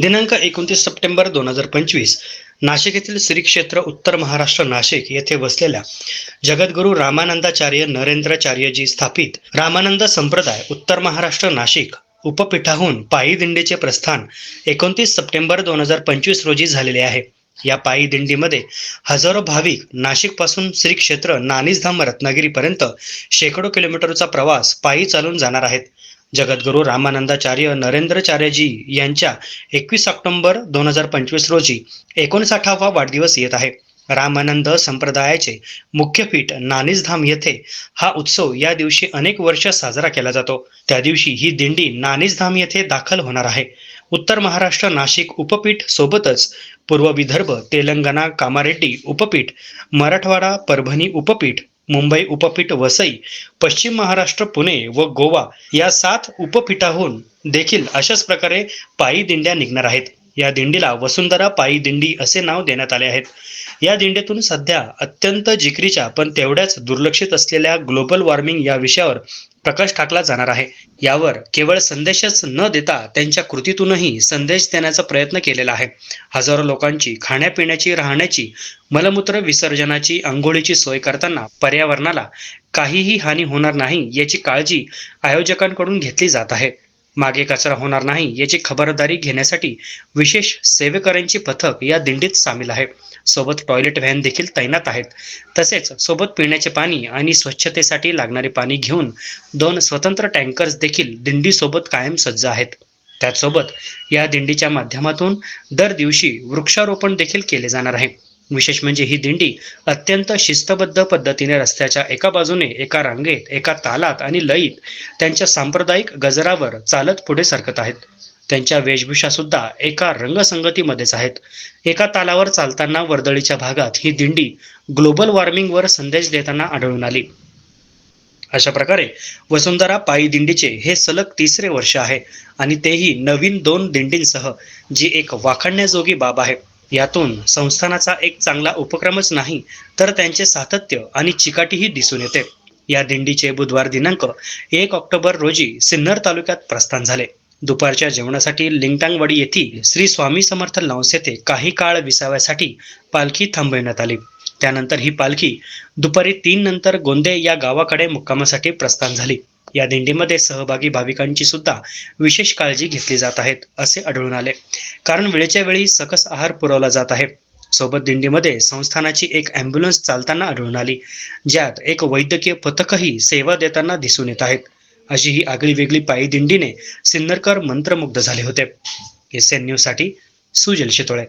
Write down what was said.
दिनांक एकोणतीस सप्टेंबर दोन हजार पंचवीस नाशिक येथील श्री क्षेत्र उत्तर महाराष्ट्र नाशिक येथे बसलेल्या जगद्गुरू रामानंदाचार्य नरेंद्राचार्यजी स्थापित रामानंद संप्रदाय उत्तर महाराष्ट्र नाशिक उपपीठाहून पायी दिंडीचे प्रस्थान एकोणतीस सप्टेंबर दोन हजार पंचवीस रोजी झालेले आहे. या पायी दिंडीमध्ये हजारो भाविक नाशिकपासून श्री क्षेत्र नानीसधाम रत्नागिरीपर्यंत शेकडो किलोमीटरचा प्रवास पायी चालून जाणार आहेत. जगद्गुरू रामानंदाचार्य नरेंद्रचार्यजी यांच्या एकवीस ऑक्टोंबर दोन हजार पंचवीस रोजी एकोणसाठावा वाढदिवस येत आहे. रामानंद संप्रदायाचे मुख्य पीठ नानीसधाम येथे हा उत्सव या दिवशी अनेक वर्ष साजरा केला जातो. त्या दिवशी ही दिंडी नानीसधाम येथे दाखल होणार आहे. उत्तर महाराष्ट्र नाशिक उपपीठ सोबतच पूर्व विदर्भ तेलंगणा कामारेड्डी उपपीठ मराठवाडा परभणी उपपीठ मुंबई उपपीठ वसई पश्चिम महाराष्ट्र पुणे व गोवा या सात उपपीठाहून देखील अशाच प्रकारे पायी दिंड्या निघणार आहेत. या दिंडीला वसुंधरा पायी दिंडी असे नाव देण्यात आले आहेत. या दिंडीतून सध्या अत्यंत जिकरीच्या पण तेवढ्याच दुर्लक्षित असलेल्या ग्लोबल वॉर्मिंग या विषयावर प्रकाश टाकला जाणार आहे. यावर केवळ संदेशच न देता त्यांच्या कृतीतूनही संदेश देण्याचा प्रयत्न केलेला आहे. हजारो लोकांची खाण्यापिण्याची राहण्याची मलमूत्र विसर्जनाची आंघोळीची सोय करताना पर्यावरणाला काहीही हानी होणार नाही याची काळजी आयोजकांकडून घेतली जात आहे. मागे कचरा होणार नाही याची खबरदारी घेण्यासाठी विशेष सेवेकऱ्यांची पथक या दिंडीत सामील आहे. सोबत टॉयलेट व्हॅन देखील तैनात आहेत. तसेच सोबत पिण्याचे पाणी आणि स्वच्छतेसाठी लागणारे पाणी घेऊन दोन स्वतंत्र टँकर्स देखील दिंडीसोबत कायम सज्ज आहेत. त्याचसोबत या दिंडीच्या माध्यमातून दर दिवशी वृक्षारोपण देखील केले जाणार आहे. विशेष म्हणजे ही दिंडी अत्यंत शिस्तबद्ध पद्धतीने रस्त्याच्या एका बाजूने एका रांगेत एका तालात आणि लयीत त्यांच्या सांप्रदायिक गजरावर चालत पुढे सरकत आहेत. त्यांच्या वेशभूषा सुद्धा एका रंगसंगतीमध्येच आहेत. एका तालावर चालताना वर्दळीच्या भागात ही दिंडी ग्लोबल वॉर्मिंगवर संदेश देताना आढळून आली. अशा प्रकारे वसुंधरा पायी दिंडीचे हे सलग तिसरे वर्ष आहे आणि तेही नवीन दोन दिंडींसह जी एक वाखाणण्याजोगी बाब आहे. यातून संस्थानाचा एक चांगला उपक्रमच नाही तर त्यांचे सातत्य आणि चिकाटीही दिसून येते. या दिंडीचे बुधवार दिनांक एक ऑक्टोबर रोजी सिन्नर तालुक्यात प्रस्थान झाले. दुपारच्या जेवणासाठी लिंगटांगवाडी येथील श्री स्वामी समर्थ लॉन्स येथे काही काळ विसाव्यासाठी पालखी थांबविण्यात आली. त्यानंतर ही पालखी दुपारी तीन नंतर गोंदे या गावाकडे मुक्कामासाठी प्रस्थान झाली. या दिंडीमध्ये सहभागी भाविकांची सुद्धा विशेष काळजी घेतली जात आहेत असे आढळून आले. कारण वेळेच्या वेळी सकस आहार पुरवला जात आहे. सोबत दिंडीमध्ये संस्थानाची एक अँब्युलन्स चालताना आढळून आली ज्यात एक वैद्यकीय पथकही सेवा देताना दिसून येत आहेत. अशी ही आगळी वेगळी पायी दिंडीने सिन्नरकर मंत्रमुग्ध झाले होते. एस एन न्यूजसाठी सुजल शितोळे.